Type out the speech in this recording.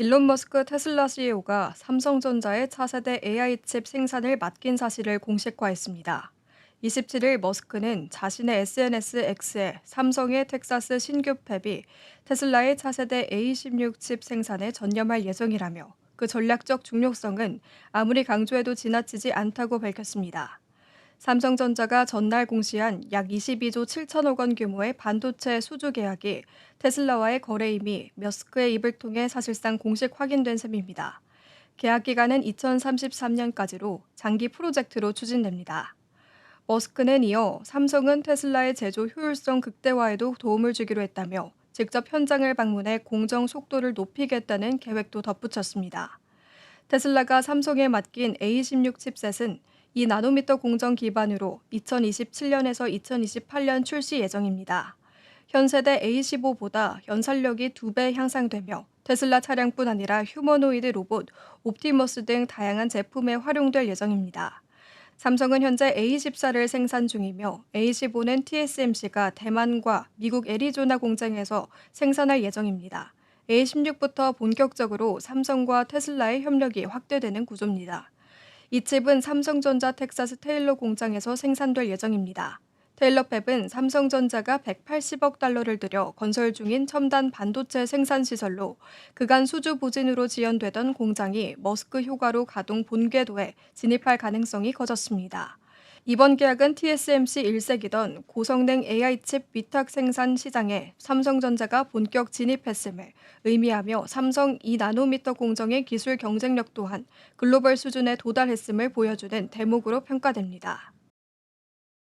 일론 머스크 테슬라 CEO가 삼성전자의 차세대 AI 칩 생산을 맡긴 사실을 공식화했습니다. 27일 머스크는 자신의 SNS X에 삼성의 텍사스 신규 팹이 테슬라의 차세대 A16 칩 생산에 전념할 예정이라며 그 전략적 중요성은 아무리 강조해도 지나치지 않다고 밝혔습니다. 삼성전자가 전날 공시한 약 22조 7천억 원 규모의 반도체 수주 계약이 테슬라와의 거래임이 머스크의 입을 통해 사실상 공식 확인된 셈입니다. 계약 기간은 2033년까지로 장기 프로젝트로 추진됩니다. 머스크는 이어 삼성은 테슬라의 제조 효율성 극대화에도 도움을 주기로 했다며 직접 현장을 방문해 공정 속도를 높이겠다는 계획도 덧붙였습니다. 테슬라가 삼성에 맡긴 A16 칩셋은 2나노미터 공정 기반으로 2027년에서 2028년 출시 예정입니다. 현 세대 A15보다 연산력이 2배 향상되며 테슬라 차량뿐 아니라 휴머노이드 로봇, 옵티머스 등 다양한 제품에 활용될 예정입니다. 삼성은 현재 A14를 생산 중이며 A15는 TSMC가 대만과 미국 애리조나 공장에서 생산할 예정입니다. A16부터 본격적으로 삼성과 테슬라의 협력이 확대되는 구조입니다. 이 칩은 삼성전자 텍사스 테일러 공장에서 생산될 예정입니다. 테일러 팹은 삼성전자가 180억 달러를 들여 건설 중인 첨단 반도체 생산 시설로 그간 수주 부진으로 지연되던 공장이 머스크 효과로 가동 본궤도에 진입할 가능성이 커졌습니다. 이번 계약은 TSMC 1색이던 고성능 AI 칩 위탁 생산 시장에 삼성전자가 본격 진입했음을 의미하며 삼성 2나노미터 공정의 기술 경쟁력 또한 글로벌 수준에 도달했음을 보여주는 대목으로 평가됩니다.